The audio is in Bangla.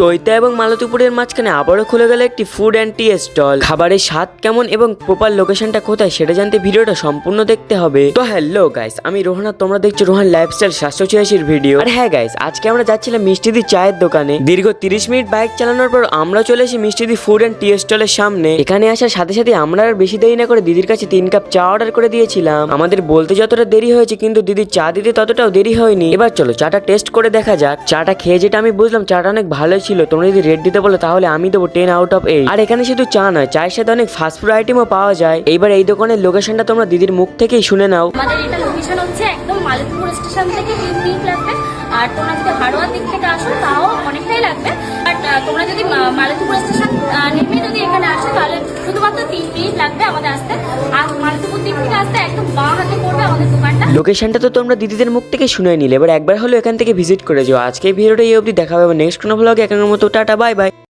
চৈতা এবং মালতীপুরের মাঝখানে আবারও খুলে গেল একটি ফুড অ্যান্ড টি স্টল খাবারের স্বাদ কেমন এবং প্রপার লোকেশনটা কোথায় সেটা জানতে ভিডিওটা সম্পূর্ণ দেখতে হবে। তো হ্যালো গাইস আমি রোহান, তোমরা দেখছ রোহান লাইফস্টাইল সাতশো ছিয়াশির ভিডিও আর হ্যাঁ গাইস আজকে আমরা যাচ্ছিলাম মিষ্টিদি চায়ের দোকানে। দীর্ঘ তিরিশ মিনিট বাইক চালানোর পর আমরা চলে এসেছি মিষ্টিদি ফুড অ্যান্ড টি স্টলের সামনে। এখানে আসার সাথে সাথে আমরা আর বেশি দেরি না করে দিদির কাছে তিন কাপ চা অর্ডার করে দিয়েছিলাম। আমাদের বলতে যতটা দেরি হয়েছে কিন্তু দিদির চা দিতে ততটাও দেরি হয়নি। এবার চলো, চাটা টেস্ট করে দেখা যাক। চাটা খেয়ে যেটা আমি বুঝলাম, চাটা অনেক ভালো ছিল? তোমরা যদি রেট দিতে বলো, তাহলে আমি দেবো টেন আউট অফ এইট আর এখানে শুধু চা নয়, চায়ের সাথে অনেক ফাস্টফুড আইটেমও পাওয়া যায়। এইবার এই দোকানের লোকেশনটা তোমরা দিদির মুখ থেকেই শুনে নাও। আমাদের এটা লোকেশন হচ্ছে একদম মালিকপুর স্টেশন থেকে মিনিট লাগবে। আর তোমরা যদি হাড়োয়ার দিক থেকে আসো, তাও অনেকটাই লাগবে। বাট তোমরা যদি মালিকপুর স্টেশন নেমে যদি এখানে আসো, তাহলে শুধুমাত্র তিন মিনিট লাগবে আমাদের আসতে। আর মালিকপুর দিক থেকে আসতে একদম বাঁ হাতে পড়বে আমাদের দোকানটা। লোকেশনটা তো তোমরা দিদিদের মুখ থেকে শুনে নিলে। এবার একবার হলো এখান থেকে ভিজিট করে যাও। আজকে ভিডিওটা এই অবধি দেখা হবে। নেক্সট কোনো ব্লগে এখানের মতো টাটা বাই বাই